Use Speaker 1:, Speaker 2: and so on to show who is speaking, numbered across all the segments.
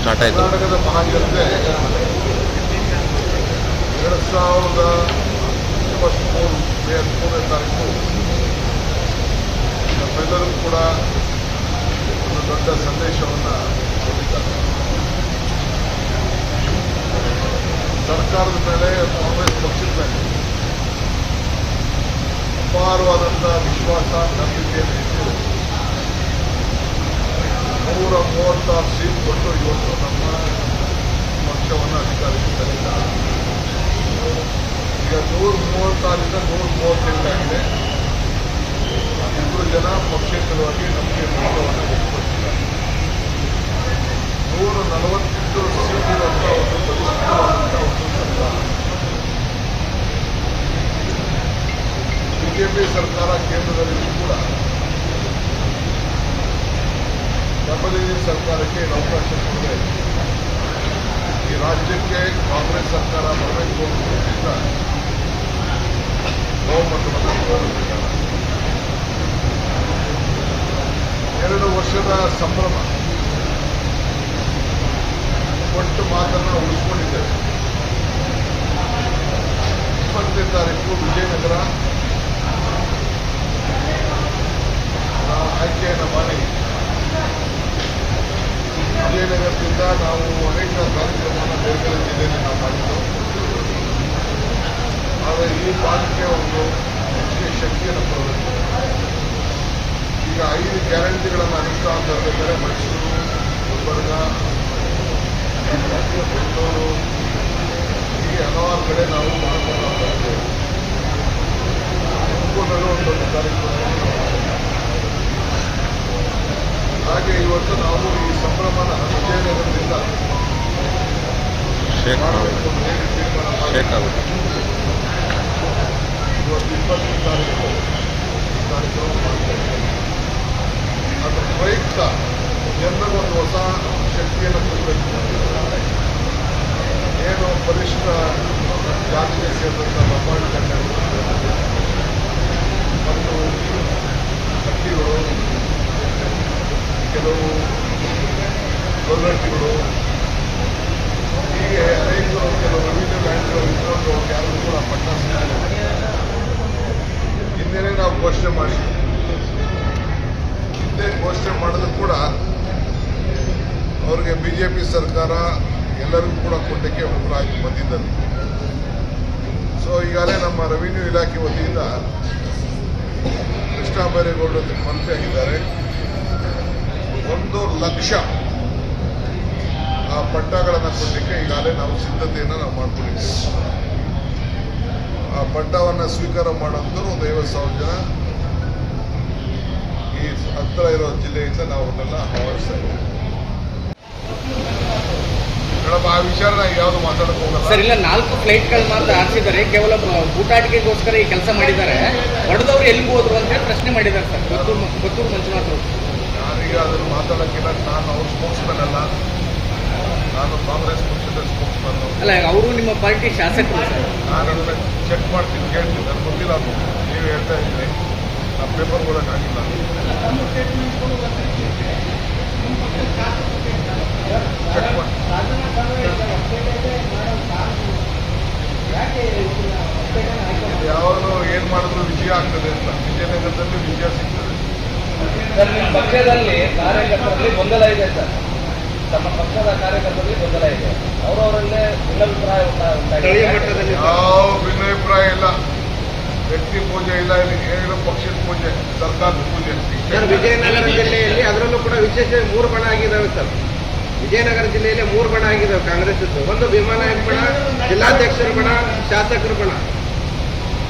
Speaker 1: Start ಆಯಿತು.
Speaker 2: ಕರ್ನಾಟಕದ ಎರಡು ಸಾವಿರದ ಇಪ್ಪತ್ತ್ಮೂರು ಕೂಡ ಒಂದು ದೊಡ್ಡ ಸಂದೇಶವನ್ನು ಕೊಟ್ಟಿದ್ದಾರೆ ಸರ್ಕಾರದ ಮೇಲೆ ಕಾಂಗ್ರೆಸ್ ಪಕ್ಷದ ಮೇಲೆ ವಿಶ್ವಾಸ ನಂಬಿಕೆಯನ್ನು ಇಟ್ಟು ನೂರ ಮೂವತ್ತಾರು ಸೀಟ್ ಕೊಟ್ಟು ಇವತ್ತು ನಮ್ಮ ಪಕ್ಷವನ್ನು ಅಧಿಕಾರಕ್ಕೆ ತಂದಿದ್ದಾರೆ ಈಗ ನೂರ ಮೂವತ್ತಾರಿಂದ ನೂರ ಮೂವತ್ತೆಂಟಾಗಿದೆ ಇಬ್ಬರು ಜನ ಪಕ್ಷೇತರವಾಗಿ ನಮಗೆ ಮೌಲ್ಯವನ್ನು ಕೊಟ್ಟಿದ್ದಾರೆ. ನೂರ ನಲವತ್ತೆಂಟು ಸೀಟ್ ಇರುವಂಥ ಒಂದು ಬಲಿಷ್ಠವಾದಂಥ ಒಂದು ಸರ್ಕಾರ ಬಿಜೆಪಿ ಸರ್ಕಾರ ಕೇಂದ್ರದಲ್ಲಿ ಕೂಡ ಡಬಲ್ ಸರ್ಕಾರಕ್ಕೆ ಏನು ಅವಕಾಶ ಕೊಡದೆ ಈ ರಾಜ್ಯಕ್ಕೆ ಕಾಂಗ್ರೆಸ್ ಸರ್ಕಾರ ಬರಬೇಕು ಅನ್ನೋದ್ರಿಂದ ಬಹುಮತವನ್ನು ತೋರಿಸಿದ್ದಾರೆ ಎರಡು ವರ್ಷದ ಸಂಭ್ರಮ. ಕೊಟ್ಟು ಮಾತನ್ನು ಉಳಿಸ್ಕೊಂಡಿದ್ದೇವೆ. ಇಪ್ಪತ್ತನೇ ತಾರೀಕು ವಿಜಯನಗರ ಆಯ್ಕೆಯನ್ನು ಮಾಡಿ. ವಿಜಯನಗರದಿಂದ ನಾವು ಅನೇಕ ಕಾರ್ಯಕ್ರಮವನ್ನು ಬೇರೆ ಬೇರೆ ಜಿಲ್ಲೆಯಲ್ಲಿ ನಾವು ಮಾಡಿದ್ದು. ಆದರೆ ಈ ಭಾಗಕ್ಕೆ ಒಂದು ಹೆಚ್ಚಿಗೆ ಶಕ್ತಿಯನ್ನು ಈಗ ಐದು ಗ್ಯಾರಂಟಿಗಳನ್ನು ಅನುಷ್ಠಾನ ತರಬೇಕಾದ್ರೆ ಮೈಸೂರು ಗುಲ್ಬರ್ಗ ಬೆಂಗಳೂರು ಹೀಗೆ ಹಲವಾರು ಕಡೆ ನಾವು ಮಾಡ್ಕೊಂಡು ಹೋಗ್ತಾ ಇದ್ದೇವೆ. ತುಮಕೂರಿನಲ್ಲೂ ಒಂದು ದೊಡ್ಡ ಕಾರ್ಯಕ್ರಮವನ್ನು ಹಾಗೆ ಇವತ್ತು ನಾವು ಈ ಸಂಭ್ರಮನ
Speaker 1: ಶೇಕ್
Speaker 2: ಮಾಡಬೇಕು ತೀರ್ಮಾನ ಇವತ್ತು ಇಪ್ಪತ್ತನೇ ತಾರೀಕು. ಕಾರ್ಯಕ್ರಮ ಮಾಡ್ತಾ ಇದ್ದೇವೆ ಅದರ ಪ್ರಯುಕ್ತ ಒಂದು ಹೊಸ ಶಕ್ತಿಯನ್ನು ಕೊಡಬೇಕು. ಏನು ಬಲಿಷ್ಠ ಜಾತಿಗೆ ಸೇರಿದಂಥ ಲಂಬಾಣಿ ಗಣ್ಯರು ಮತ್ತು ಹಟ್ಟಿಗಳು ಕೆಲವು ಗೊಲ್ಲಟ್ಟಿಗಳು ಹೀಗೆ ಅನೇಕರು ಕೆಲವು ರೆವಿನ್ಯೂ ಬ್ಯಾಂಕ್ಗಳು ಇದ್ದರು ಯಾರು ಕೂಡ ಪಟ್ಟ ಸಿಗ್ತಾರೆ ಹಿಂದೆನೇ ನಾವು ಘೋಷಣೆ ಮಾಡಿದ್ವಿ ಹಿಂದೆ ಘೋಷಣೆ ಮಾಡಿದ್ರು ಕೂಡ ಅವರಿಗೆ ಬಿ ಜೆ ಪಿ ಸರ್ಕಾರ ಎಲ್ಲರಿಗೂ ಕೂಡ ಕೊಟ್ಟಕ್ಕೆ ಒಬ್ಬರಾಗಿ ಬಂದಿದ್ದರು. ಸೊ ಈಗಾಗಲೇ ನಮ್ಮ ರೆವಿನ್ಯೂ ಇಲಾಖೆ ವತಿಯಿಂದ ಕೃಷ್ಣ ಮಂತ್ರಿ ಆಗಿದ್ದಾರೆ. ಒಂದು ಲಕ್ಷ ಆ ಪಟ್ಟಗಳನ್ನು ಕೊಡಲಿಕ್ಕೆ ಈಗಾಗಲೇ ನಾವು ಸಿದ್ಧತೆಯನ್ನು ನಾವು ಮಾಡಿಕೊಂಡಿದ್ದೇವೆ. ಆ ಪಟ್ಟವನ್ನು ಸ್ವೀಕಾರ ಮಾಡೋಂಥವ್ರು ಒಂದು ಐವತ್ತು ಸಾವಿರ ಜನ ಈ ಹತ್ತಿರ ಇರೋ ಜಿಲ್ಲೆಯಿಂದ ನಾವು ಅದನ್ನ ಆಹ್ವಾನಿಸ್ತಾ ಇದ್ದೇವೆ. ಮೇಡಮ್ ಆ ವಿಚಾರ ನಾವು ಯಾವುದು ಮಾತಾಡಕ್ಕೆ ಹೋಗಲ್ಲ?
Speaker 3: ಸರ್ ಇಲ್ಲ ನಾಲ್ಕು ಫ್ಲೈಟ್ಗಳು ಮಾತ್ರ ಹಾರಿಸಿದ್ದಾರೆ ಕೇವಲ ಊಟಾಟಿಕೆಗೋಸ್ಕರ ಈ ಕೆಲಸ ಮಾಡಿದ್ದಾರೆ. ಹೊಡೆದವ್ರು ಎಲ್ಲಿಗೆ ಹೋದ್ರು ಅಂತ ಹೇಳಿ ಪ್ರಶ್ನೆ ಮಾಡಿದ್ದಾರೆ ಸರ್ ಗೊತ್ತೂರು ಗೊತ್ತೂರು ಮಂಜುನಾಥ್ ಅವರು.
Speaker 2: ನಾನೀಗ ಅದನ್ನು ಮಾತಾಡೋಕ್ಕಿಲ್ಲ. ನಾನು ಅವ್ರ ಸ್ಪೋಕ್ಸ್ಮನ್ ಅಲ್ಲ. ನಾನು ಕಾಂಗ್ರೆಸ್ ಪಕ್ಷದ ಸ್ಪೋಕ್ಸ್ಮನ್
Speaker 3: ಅಲ್ಲ ಅವರು ನಿಮ್ಮ ಪಾರ್ಟಿ ಶಾಸಕರು ಸರ್.
Speaker 2: ನಾನು ಚೆಕ್ ಮಾಡ್ತೀನಿ ಕೇಳ್ತೀನಿ. ನನಗೆ ಗೊತ್ತಿಲ್ಲ ನೀವು ಹೇಳ್ತಾ ಇದ್ದೀನಿ ಆ ಪೇಪರ್ ಕೊಡೋಕ್ಕಾಗಿಲ್ಲ ಚೆಕ್ ಮಾಡಿ ಯಾವಾಗ ಏನು ಮಾಡಿದ್ರು ವಿಜಯ ಆಗ್ತದೆ ಅಂತ. ವಿಜಯನಗರದಲ್ಲಿ ವಿಜಯ ಸಿಗ್ತದೆ.
Speaker 4: ಸರ್ ನಿಮ್ಮ ಪಕ್ಷದಲ್ಲಿ ಕಾರ್ಯಕರ್ತರಲ್ಲಿ ಗೊಂದಲ ಇದೆ ಸರ್. ತಮ್ಮ ಪಕ್ಷದ ಕಾರ್ಯಕರ್ತರಲ್ಲಿ ಗೊಂದಲ ಇದೆ. ಅವರವರಲ್ಲೇ ಭಿನ್ನಾಭಿಪ್ರಾಯ
Speaker 2: ಯಾವ ಭಿನ್ನಾಭಿಪ್ರಾಯ ಇಲ್ಲ. ವ್ಯಕ್ತಿ ಪೂಜೆ ಇಲ್ಲ ಇಲ್ಲಿ ಏನು ಪಕ್ಷದ ಪೂಜೆ ಸರ್ಕಾರದ ಪೂಜೆ
Speaker 5: ಸರ್ ವಿಜಯನಗರ ಜಿಲ್ಲೆಯಲ್ಲಿ ಅದರಲ್ಲೂ ಕೂಡ ವಿಶೇಷ ಮೂರು ಬಣ ಆಗಿದ್ದಾವೆ ಸರ್. ವಿಜಯನಗರ ಜಿಲ್ಲೆಯಲ್ಲಿ ಮೂರು ಬಣ ಆಗಿದ್ದಾವೆ ಕಾಂಗ್ರೆಸ್ ಒಂದು ಭೀಮಾನಾಯಕ್ ಬಣ ಜಿಲ್ಲಾಧ್ಯಕ್ಷರ ಬಣ ಶಾಸಕರ ಬಣ.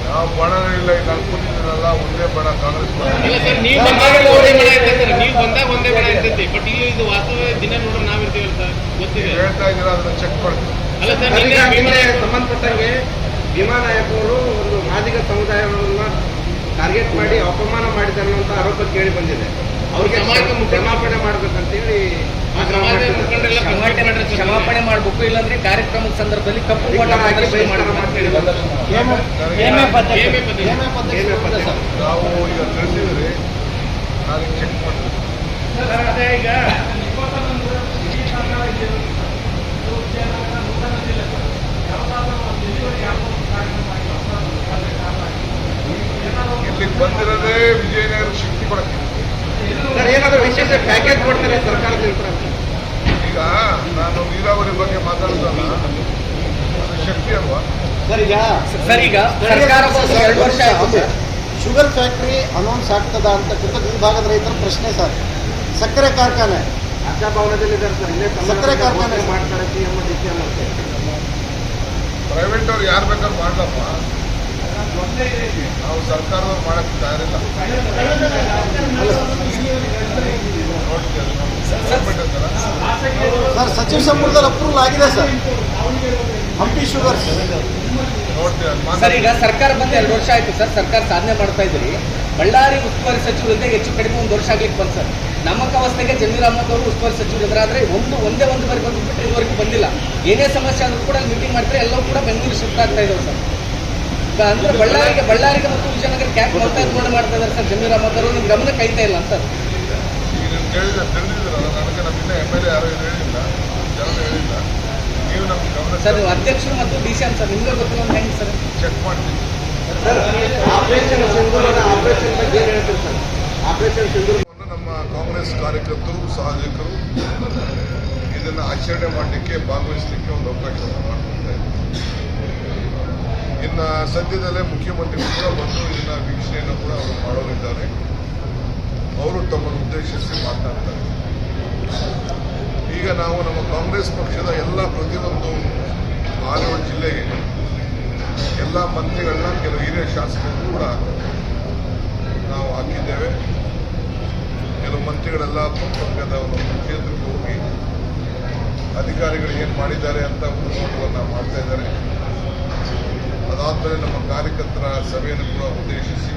Speaker 2: ಯಾವ ಬಣ ಇಲ್ಲ ಈಗ ಅನ್ಕೊಂಡಿದ್ದೀರಲ್ಲ ಒಂದೇ ಬಣ ಕಾಂಗ್ರೆಸ್ ಬಣ.
Speaker 6: ಇಲ್ಲ ಸರ್ ನೀವು ಬಂದಾಗ ಒಂದೇ ಬಣ ಇರ್ತೈತೆ ಸರ್. ನೀವು ಬಂದಾಗ ಒಂದೇ ಬಣ ಇರ್ತೈತಿ. ಬಟ್ ಇಲ್ಲಿ ಇದು ವಾಸ್ತವ ದಿನ ನೋಡ್ರೆ ನಾವಿರ್ತೀವಲ್ಲ ಸರ್. ಗೊತ್ತಿದೆ.
Speaker 2: ಹೇಳ್ತಾ ಇದ್ದೀರಾ ಅದನ್ನ ಚೆಕ್
Speaker 6: ವಿಮಾನ-
Speaker 5: ಸಂಬಂಧಪಟ್ಟಂಗೆ ಭೀಮಾನಾಯಕ್ ಅವರು ಒಂದು ಮಾದಿಗ ಸಮುದಾಯವನ್ನ ಟಾರ್ಗೆಟ್ ಮಾಡಿ ಅಪಮಾನ ಮಾಡಿದ್ದಾರೆ ಅಂತ ಆರೋಪ ಕೇಳಿ ಬಂದಿದೆ ಅವ್ರಿಗೆ ಕ್ಷಮಾಪಣೆ ಮಾಡ್ಬೇಕಂತೇಳಿ
Speaker 3: ಕ್ಷಮಾಪಣೆ ಮಾಡಬೇಕು ಇಲ್ಲಾಂದ್ರೆ ಕಾರ್ಯಕ್ರಮದ ಸಂದರ್ಭದಲ್ಲಿ ಕಪ್ಪು ನಾವು
Speaker 5: ಈಗ
Speaker 3: ಇಲ್ಲಿಗೆ ಬಂದಿರೋದೇ
Speaker 5: ವಿಜಯನಗರ
Speaker 3: ಶಕ್ತಿ
Speaker 2: ಕೊಡಕ್ಕೆ
Speaker 6: ಏನಾದರೂ ವಿಶೇಷ
Speaker 5: ಪ್ಯಾಕೇಜ್ ಕೊಡ್ತಾರೆ
Speaker 2: ಸರ್ಕಾರದಿಂದ ಈಗ ನಾನು
Speaker 1: ನೀರಾವರಿ
Speaker 3: ಬಗ್ಗೆ ಮಾತಾಡೋದಲ್ಲ ಶಕ್ತಿ ಅಲ್ವಾ? ಎರಡು ವರ್ಷ
Speaker 1: ಶುಗರ್ ಫ್ಯಾಕ್ಟ್ರಿ ಅನೌನ್ಸ್ ಆಗ್ತದ ಅಂತ ಈ ಭಾಗದ ರೈತರ ಪ್ರಶ್ನೆ ಸರ್. ಸಕ್ಕರೆ ಕಾರ್ಖಾನೆ. ಸಕ್ಕರೆ ಕಾರ್ಖಾನೆ
Speaker 5: ಮಾಡ್ತಾರೆ
Speaker 2: ಪ್ರೈವೇಟ್ ಅವ್ರು ಯಾರು ಬೇಕಾದ್ರೂ ಮಾಡ್ಲಪ್ಪ. ನಾವು ಸರ್ಕಾರದವ್ರು ಮಾಡಕ್ ತಯಾರಿಲ್ಲ.
Speaker 1: ಸರ್ ಸಚಿವ ಸಂಪುಟದಲ್ಲಿ ಅಪ್ರೂವಲ್ ಆಗಿದೆ ಸರ್. ಹಂಪಿ ಶುಗರ್ಸ್
Speaker 3: ಸರ್ ಈಗ ಸರ್ಕಾರ ಬಂದು ಎರಡು ವರ್ಷ ಆಯ್ತು ಸರ್. ಸರ್ಕಾರ ಸಾಧನೆ ಮಾಡ್ತಾ ಇದ್ರಿ ಬಳ್ಳಾರಿ ಉಸ್ತುವಾರಿ ಸಚಿವರಿಂದ ಹೆಚ್ಚು ಕಡಿಮೆ ಒಂದು ವರ್ಷ ಆಗ್ಲಿಕ್ಕೆ ಬಂತು ಸರ್. ನಮ್ಮ ಕವಸ್ಥೆಗೆ ಜಮೀರ್ ಅಹಮದ್ ಅವರು ಉಸ್ತುವಾರಿ ಸಚಿವರಿದ್ದಾರೆ ಆದ್ರೆ ಒಂದು ಒಂದೇ ಒಂದು ಬಾರಿ ಬಂದ್ಬಿಟ್ಟು ಇದುವರೆಗೂ ಬಂದಿಲ್ಲ. ಏನೇ ಸಮಸ್ಯೆ ಆದ್ರೂ ಕೂಡ ಮೀಟಿಂಗ್ ಮಾಡ್ತಾರೆ ಎಲ್ಲವೂ ಕೂಡ ಬೆಂಗಳೂರು ಶಿಫ್ಟ್ ಆಗ್ತಾ ಇದಾವೆ ಸರ್. ಅಂದ್ರೆ ಬಳ್ಳಾರಿಗೆ ಬಳ್ಳಾರಿಗೆ ಮತ್ತು ವಿಜಯನಗರ ಕ್ಯಾಪ್ ಮಲ್ತಾರ್ಕೊಂಡು ಮಾಡ್ತಾ ಇದ್ದಾರೆ ಸರ್. ಜಮೀರ್ ಅಹಮದ್ ಅವರು. ನಿಮ್ ಗಮನ ಕೈತಾ ಇಲ್ಲ ಅಂತ
Speaker 2: ಈಗ ನೀವು ಕೇಳಿದ್ರೆ ತಿಳಿದಿದ್ರಲ್ಲ ನನಗೆ ನಮ್ಮ ಇನ್ನೂ ಎಂ ಎಲ್ ಎ ಯಾರು ಹೇಳಿಲ್ಲ ಜನ ಹೇಳಿಲ್ಲ. ನೀವು ನಮ್ಗೆ
Speaker 3: ಸರ್ ನೀವು ಅಧ್ಯಕ್ಷರು ಮತ್ತು ಡಿ ಸಿ ಎಂ ಸರ್. ನಿಮ್ಗೆ ಗೊತ್ತಿಲ್ಲ ಅಂತ ಹೆಂಗೆ ಸರ್?
Speaker 2: ಚೆಕ್ ಮಾಡ್ತೀನಿ.
Speaker 5: ಸರ್ ಆಪರೇಷನ್ ಸಿಂಧೂರದ ಆಪರೇಷನ್ ಬಗ್ಗೆ ಏನು ಹೇಳ್ತೀರಿ ಸರ್? ಆಪರೇಷನ್ ಸಿಂಧೂರ್
Speaker 2: ನಮ್ಮ ಕಾಂಗ್ರೆಸ್ ಕಾರ್ಯಕರ್ತರು ಸಹಾಯಕರು ಇದನ್ನು ಆಚರಣೆ ಮಾಡಲಿಕ್ಕೆ ಭಾಗವಹಿಸಲಿಕ್ಕೆ ಒಂದು ಅವಕಾಶ ಸದ್ಯದಲ್ಲೇ ಮುಖ್ಯಮಂತ್ರಿಗಳು ಕೂಡ ಬಂದು ಇದನ್ನ ವೀಕ್ಷಣೆಯನ್ನು ಕೂಡ ಅವರು ಮಾಡೋರಿದ್ದಾರೆ. ಅವರು ತಮ್ಮನ್ನು ಉದ್ದೇಶಿಸಿ ಮಾತನಾಡ್ತಾರೆ ಈಗ ನಾವು ನಮ್ಮ ಕಾಂಗ್ರೆಸ್ ಪಕ್ಷದ ಎಲ್ಲ ಪ್ರತಿಯೊಂದು ಆರೇಳು ಜಿಲ್ಲೆಗೆ ಎಲ್ಲ ಮಂತ್ರಿಗಳನ್ನ ಕೆಲವು ಹಿರಿಯ ಶಾಸಕರು ಕೂಡ ನಾವು ಹಾಕಿದ್ದೇವೆ. ಕೆಲವು ಮಂತ್ರಿಗಳೆಲ್ಲ ಪಕ್ಕದ ಒಂದು ಕ್ಷೇತ್ರಕ್ಕೆ ಹೋಗಿ ಅಧಿಕಾರಿಗಳು ಏನು ಮಾಡಿದ್ದಾರೆ ಅಂತ ಉಪನೋಟವನ್ನು ಮಾಡ್ತಾ ಇದ್ದಾರೆ. ಅದಾದಮೇಲೆ ನಮ್ಮ ಕಾರ್ಯಕರ್ತರ ಸಭೆಯನ್ನು ಕೂಡ ಉದ್ದೇಶಿಸಿ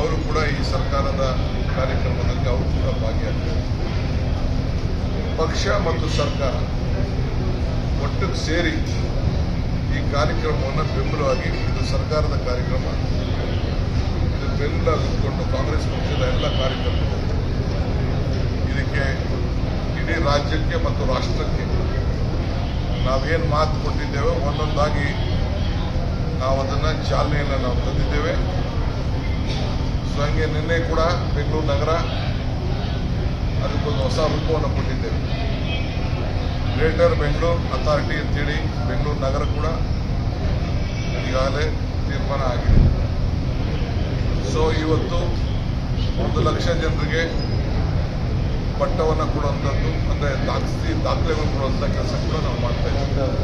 Speaker 2: ಅವರು ಕೂಡ ಈ ಸರ್ಕಾರದ ಕಾರ್ಯಕ್ರಮದಲ್ಲಿ ಅವರು ಕೂಡ ಭಾಗಿಯಾಗ್ತಾರೆ. ಪಕ್ಷ ಮತ್ತು ಸರ್ಕಾರ ಒಟ್ಟಿಗೆ ಸೇರಿ ಈ ಕಾರ್ಯಕ್ರಮವನ್ನು ಬೆಂಬಲವಾಗಿ ಇದು ಸರ್ಕಾರದ ಕಾರ್ಯಕ್ರಮ. ಇದು ಬೆಂಬಲ ಕೊಟ್ಟು ಕಾಂಗ್ರೆಸ್ ಪಕ್ಷದ ಎಲ್ಲ ಕಾರ್ಯಕರ್ತರು ಇದಕ್ಕೆ ಇಡೀ ರಾಜ್ಯಕ್ಕೆ ಮತ್ತು ರಾಷ್ಟ್ರಕ್ಕೆ ನಾವೇನು ಮಾತು ಕೊಟ್ಟಿದ್ದೇವೋ ಒಂದೊಂದಾಗಿ ನಾವು ಅದನ್ನು ಚಾಲನೆಯನ್ನು ನಾವು ತಂದಿದ್ದೇವೆ. ಸೊ ಹಂಗೆ ನಿನ್ನೆ ಕೂಡ ಬೆಂಗಳೂರು ನಗರ ಅದಕ್ಕೊಂದು ಹೊಸ ರೂಪವನ್ನು ಕೊಟ್ಟಿದ್ದೇವೆ. ಗ್ರೇಟರ್ ಬೆಂಗಳೂರು ಅಥಾರಿಟಿ ಅಂತೇಳಿ ಬೆಂಗಳೂರು ನಗರ ಕೂಡ ಈಗಾಗಲೇ ತೀರ್ಮಾನ ಆಗಿದೆ. ಸೊ ಇವತ್ತು ಒಂದು ಲಕ್ಷ ಜನರಿಗೆ ಪಟ್ಟವನ್ನು ಕೊಡುವಂಥದ್ದು, ಅಂದರೆ ದಾಖಸಿ ದಾಖಲೆಗಳನ್ನು ಕೊಡುವಂಥ ಕೆಲಸ ಕೂಡ ನಾವು ಮಾಡ್ತಾ ಇದ್ದೀವಿ.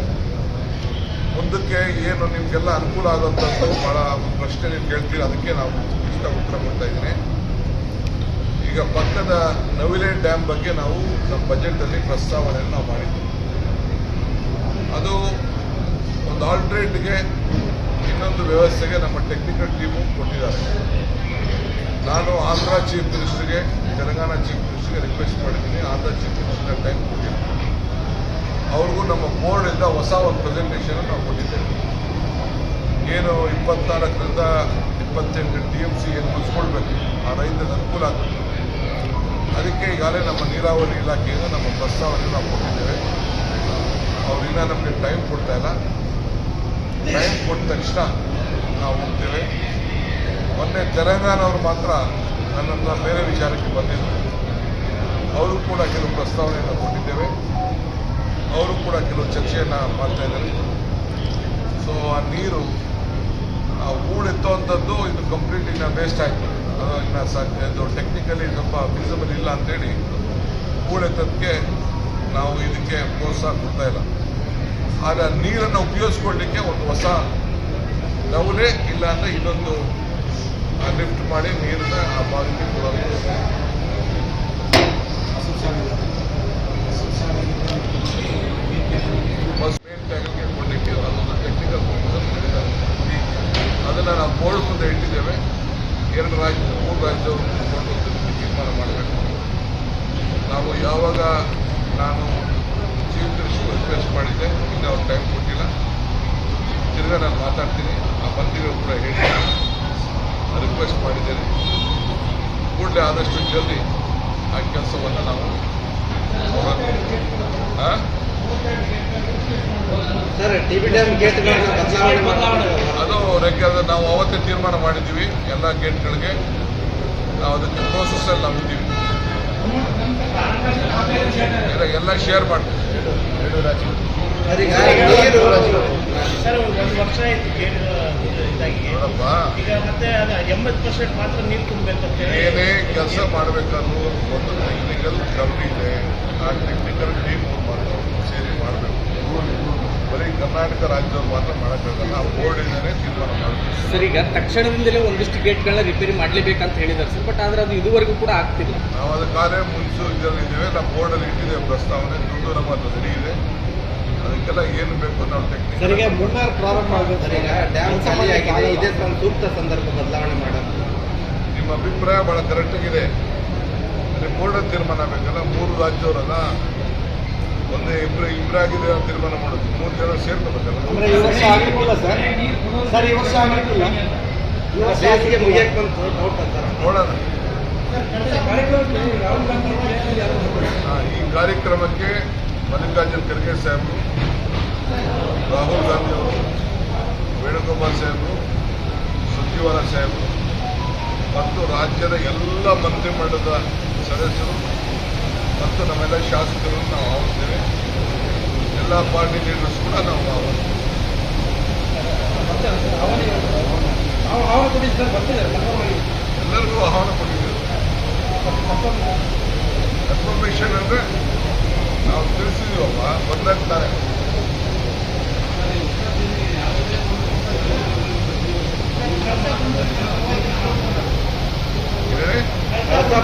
Speaker 2: ಮುಂದಕ್ಕೆ ಏನು ನಿಮಗೆಲ್ಲ ಅನುಕೂಲ ಆಗುವಂಥದ್ದು ಭಾಳ ಪ್ರಶ್ನೆ ನೀವು ಕೇಳ್ತೀರಿ, ಅದಕ್ಕೆ ನಾವು ಇಷ್ಟ ಉತ್ತರ ಕೊಡ್ತಾ ಇದ್ದೀನಿ. ಈಗ ಪಕ್ಕದ ನವಿಲೆ ಡ್ಯಾಮ್ ಬಗ್ಗೆ ನಾವು ನಮ್ಮ ಬಜೆಟಲ್ಲಿ ಪ್ರಸ್ತಾವನೆಯನ್ನು ನಾವು ಮಾಡಿದ್ದೀವಿ ಅದು ಒಂದು ಆಲ್ಟ್ರೇಟ್ಗೆ ಇನ್ನೊಂದು ವ್ಯವಸ್ಥೆಗೆ ನಮ್ಮ ಟೆಕ್ನಿಕಲ್ ಟೀಮು ಕೊಟ್ಟಿದ್ದಾರೆ. ನಾನು ಆಂಧ್ರ ಚೀಫ್ ಮಿನಿಸ್ಟರ್ಗೆ ತೆಲಂಗಾಣ ಚೀಫ್ ಮಿನಿಸ್ಟರ್ಗೆ ರಿಕ್ವೆಸ್ಟ್ ಮಾಡಿದ್ದೀನಿ. ಆಂಧ್ರ ಚೀಫ್ ಮಿನಿಸ್ಟರ್ ಟೈಮ್ ಕೊಟ್ಟಿದ್ದೀನಿ. ಅವ್ರಿಗೂ ನಮ್ಮ ಬೋರ್ಡಿಂದ ಹೊಸ ಒಂದು ಪ್ರೆಸೆಂಟೇಷನ್ ನಾವು ಕೊಟ್ಟಿದ್ದೇವೆ. ಏನು ಇಪ್ಪತ್ನಾಲ್ಕರಿಂದ ಇಪ್ಪತ್ತೆಂಟು ಟಿ ಎಂ ಸಿ ಏನು ಮುಗಿಸ್ಕೊಳ್ಬೇಕು ಆ ರೈತರಿಗೆ ಅನುಕೂಲ ಆಗಬೇಕು. ಅದಕ್ಕೆ ಈಗಾಗಲೇ ನಮ್ಮ ನೀರಾವರಿ ಇಲಾಖೆಯಿಂದ ನಮ್ಮ ಪ್ರಸ್ತಾವನೆ ನಾವು ಕೊಟ್ಟಿದ್ದೇವೆ. ಅವ್ರು ಇನ್ನೂ ನಮಗೆ ಟೈಮ್ ಕೊಡ್ತಾ ಇಲ್ಲ. ಟೈಮ್ ಕೊಟ್ಟ ತಕ್ಷಣ ನಾವು ಹೋಗ್ತೇವೆ. ಮೊನ್ನೆ ತೆಲಂಗಾಣವ್ರು ಮಾತ್ರ ನನ್ನನ್ನು ಬೇರೆ ವಿಚಾರಕ್ಕೆ ಬಂದಿದ್ದರು ಅವರು ಕೂಡ ಕೆಲವು ಪ್ರಸ್ತಾವನೆಯನ್ನು ಕೊಟ್ಟಿದ್ದೇವೆ. ಕೂಡ ಕೆಲವು ಚರ್ಚೆಯನ್ನು ಮಾಡ್ತಾ ಇದ್ದಾರೆ. ಸೊ ಆ ನೀರು, ಆ ಹೂಳೆತ್ತುವಂಥದ್ದು ಇದು ಕಂಪ್ಲೀಟ್ ಇನ್ನು ವೇಸ್ಟ್ ಆಯಿತು. ಅದು ಇನ್ನು ಸ ಇದು ಟೆಕ್ನಿಕಲಿ ಸ್ವಲ್ಪ ಫೀಸಬಲ್ ಇಲ್ಲ ಅಂತೇಳಿ ಹೂಳೆತ್ತೋದಕ್ಕೆ ನಾವು ಇದಕ್ಕೆ ಪ್ರೋತ್ಸಾಹ ಕೊಡ್ತಾ ಇಲ್ಲ. ಆದರೆ ನೀರನ್ನು ಉಪಯೋಗಿಸ್ಕೊಳ್ಳಿಕ್ಕೆ ಒಂದು ಹೊಸ ನವಲೆ ಇಲ್ಲ ಅಂದರೆ ಇನ್ನೊಂದು ಲಿಫ್ಟ್ ಮಾಡಿ ನೀರನ್ನ ಆ ಭಾಗಕ್ಕೆ ಕೊಡೋದು ಬಸ್ ಮೇನ್ ಟ್ಯಾಂಕ್ಗೆ ಕೊಡಲಿಕ್ಕೆ ಅದೊಂದು ಟೆಕ್ನಿಕಲ್ ಅದನ್ನು ನಾವು ಬೋರ್ಡ್ ಮುಂದೆ ಇಟ್ಟಿದ್ದೇವೆ ಎರಡು ರಾಜ್ಯ ಮೂರು ರಾಜ್ಯದವರು ಕೂತ್ಕೊಂಡು ಅದಕ್ಕೆ ತೀರ್ಮಾನ ಮಾಡಬೇಕು ನಾವು ಯಾವಾಗ ನಾನು ಚೀಫ್ ಮಿನಿಸ್ಟರ್ ರಿಕ್ವೆಸ್ಟ್ ಮಾಡಿದ್ದೆ ಇನ್ನೂ ಅವ್ರು ಟೈಮ್ ಕೊಟ್ಟಿಲ್ಲ ನಾನು ಮಾತಾಡ್ತೀನಿ. ಆ ಮಂತ್ರಿಗಳು ಕೂಡ ಹೇಳಿ. ರಿಕ್ವೆಸ್ಟ್ ಮಾಡಿದ್ದೇನೆ. ಕೂಡಲೇ ಆದಷ್ಟು ಜಲ್ದಿ ಆ ಕೆಲಸವನ್ನು ನಾವು ಅದು ರೆಗ್ಯುಲರ್ ನಾವು ಅವತ್ತೇ ತೀರ್ಮಾನ ಮಾಡಿದ್ದೀವಿ ಎಲ್ಲ ಗೇಟ್ಗಳಿಗೆ ನಾವು ಅದಕ್ಕೆ ಪ್ರೋಸೆಸ್ಸಲ್ಲಿ ನಾವು ಇದ್ದೀವಿ. ಎಲ್ಲ ಎಲ್ಲ ಶೇರ್ ಮಾಡ್ತೀವಿ. ಎರಡು ರಾಜ್ಯ
Speaker 5: ಸರ್,
Speaker 6: ಒಂದು ವರ್ಷ ಆಯ್ತು ಇದಾಗಿ ಈಗ ಮತ್ತೆ ಅದು ಎಂಬತ್ತು ಪರ್ಸೆಂಟ್ ಮಾತ್ರ ನೀರು ತುಂಬಬೇಕು ಅಂತ
Speaker 2: ಏನೇ ಕೆಲಸ ಮಾಡಬೇಕಾದ್ರೂ ಒಂದು ಟೆಕ್ನಿಕಲ್ ಕಮ್ಮಿ ಇದೆ. ಆ ಟೆಕ್ನಿಕಲ್ ಟೀಮ್ ಸೇರಿ ಮಾಡಬೇಕು. ಬರೀ ಕರ್ನಾಟಕ ರಾಜ್ಯದವ್ರು ಮಾತ್ರ ಮಾಡೋಕ್ಕಾಗಲ್ಲ ಆ ಬೋರ್ಡ್ ಇಂದನೇ ತೀರ್ಮಾನ ಮಾಡಬೇಕು.
Speaker 3: ಸರ್ ಈಗ ತಕ್ಷಣದಿಂದಲೇ ಒಂದಿಷ್ಟು ಗೇಟ್ಗಳನ್ನ ರಿಪೇರಿ ಮಾಡಲೇಬೇಕಂತ ಹೇಳಿದ್ದಾರೆ ಸರ್. ಬಟ್ ಆದ್ರೆ ಅದು ಇದುವರೆಗೂ ಕೂಡ ಆಗ್ತಿಲ್ಲ.
Speaker 2: ನಾವು ಅದಕ್ಕಾಗಲೇ ಇದರಲ್ಲಿ ಇದ್ದೇವೆ. ನಾವು ಬೋರ್ಡಲ್ಲಿ ಇಟ್ಟಿದ್ದೇವೆ. ಪ್ರಸ್ತಾವನೆ. ದುಡ್ಡು ನಮ್ಮ ರೆಡಿ ಇದೆ. ಅದಕ್ಕೆಲ್ಲ ಏನು ಬೇಕು ನಾವು ಟೆಕ್ನಿಕ್
Speaker 1: ಸರಿಗೆ ಮುನ್ನಾರ್ ಪ್ರಾರಂಭ ಆಗುತ್ತೆ
Speaker 5: ಸರ್, ಈಗ ಡ್ಯಾಮ್ ಖಾಲಿ ಆಗಿದೆ ಇದೇ ಒಂದು ಸೂಕ್ತ ಸಂದರ್ಭ ಬದಲಾವಣೆ ಮಾಡೋದು.
Speaker 2: ನಿಮ್ಮ ಅಭಿಪ್ರಾಯ ಬಹಳ ಕರೆಕ್ಟಾಗಿದೆ ಆಗಿದೆ. ಪೂರ್ಣ ತೀರ್ಮಾನ ಬೇಕಲ್ಲ? ಮೂರು ರಾಜ್ಯವರಲ್ಲ ಒಂದೇ ಇಬ್ಬರು ಇಬ್ಬರಾಗಿದೆ ಅಂತ ತೀರ್ಮಾನ ಮಾಡೋದು. ಮೂರು ಜನ ಸೇರ್ಕೋಬೇಕಲ್ಲ?
Speaker 1: ಅಂದ್ರೆ ಈ ವರ್ಷ ಆಗಿರ್ಬೋದ ಸರ್. ಸರ್ ಈ ವರ್ಷ ಆಗಿರ್ತಿಲ್ಲ ಈ ವರ್ಷ
Speaker 5: ಬೇಸಿಗೆ ಮುಗಿಯಕ್ಕೆ ಬಂತು ನೋಡ್ತಾ ಸರ್
Speaker 2: ನೋಡೋಣ ಈ ಕಾರ್ಯಕ್ರಮಕ್ಕೆ ಮಲ್ಲಿಕಾರ್ಜುನ್ ಖರ್ಗೆ ಸಾಹೇಬರು, ರಾಹುಲ್ ಗಾಂಧಿ ಅವರು, ವೇಣುಗೋಪಾಲ್ ಸಾಹೇಬರು ಸುರ್ಜಿವಾಲ ಸಾಹೇಬರು ಮತ್ತು ರಾಜ್ಯದ ಎಲ್ಲ ಮಂತ್ರಿಮಂಡಲದ ಸದಸ್ಯರು ಮತ್ತು ನಮ್ಮೆಲ್ಲ ಶಾಸಕರನ್ನು ನಾವು ಆಹ್ವಾನಿಸ್ತೇವೆ ಎಲ್ಲ ಪಾರ್ಟಿ ಲೀಡರ್ಸ್ ಕೂಡ ನಾವು ಆಹ್ವಾನಿಸ್ತೇವೆ ಎಲ್ಲರಿಗೂ ಆಹ್ವಾನ ಕೊಟ್ಟಿದ್ದೇವೆ. ಕನ್ಫರ್ಮೇಷನ್ ಅಂದ್ರೆ ನಾವು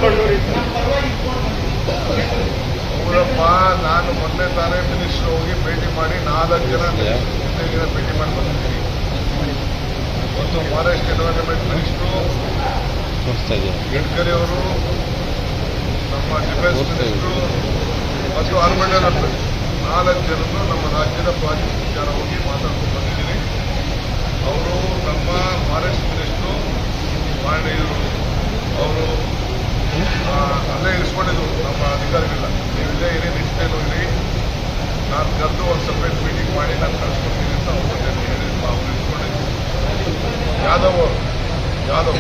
Speaker 5: ಬಂಡೂರಿ ಸರ್.
Speaker 2: ಹೌದಪ್ಪ ನಾನು ಮೊನ್ನೆ ತಾನೇ ಮಿನಿಸ್ಟರ್ ಹೋಗಿ ಭೇಟಿ ಮಾಡಿ ನಾಲ್ಕು ಜನ ಜನ ಭೇಟಿ ಮಾಡಿ ಬಂದಿದ್ದೀನಿ. ಒಂದು ಫಾರೆಸ್ಟ್ ಎನ್ವೈರನ್ಮೆಂಟ್ ಮಿನಿಸ್ಟ್ರು ಗಡ್ಕರಿ ಅವರು ನಮ್ಮ ಡಿಫೆನ್ಸ್ ಮಿನಿಸ್ಟ್ರು ಮತ್ತು ಆರ್ಮಂಡಲ್ ನಾಲ್ಕು ಜನರು ನಮ್ಮ ರಾಜ್ಯದ ಪ್ರಾಜೆಕ್ಟ್ ವಿಚಾರ ಹೋಗಿ ಮಾತಾಡ್ಕೊಂಡು ಬಂದಿದ್ದೀನಿ ಅವರು ನಮ್ಮ ಫಾರೆಸ್ಟ್ ಮಿನಿಸ್ಟ್ರು ಮಾಡಿ ಅವರು ಅಲ್ಲೇ ಇರಿಸ್ಕೊಂಡಿದ್ರು ನಮ್ಮ ಅಧಿಕಾರಿಗಳ ನೀವು ಇಲ್ಲೇ ಇರಿ ನಿಷ್ಠೇನು ಇರಿ. ನಾನು ಕರೆದು ಒಂದು ಸಪ್ರೇಟ್ ಮೀಟಿಂಗ್ ಮಾಡಿ ನಾನು ಕಳಿಸ್ಕೊಡ್ತೀನಿ ಅಂತ ಅವರು ಜೊತೆ ಹೇಳಿ ಅವರು ಇರಿಸ್ಕೊಂಡಿದ್ರು ಯಾದವ್ ಅವರು, ಯಾದವ್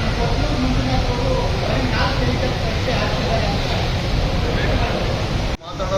Speaker 2: ಮಾತಾಡೋ ಸಂದರ್ಭ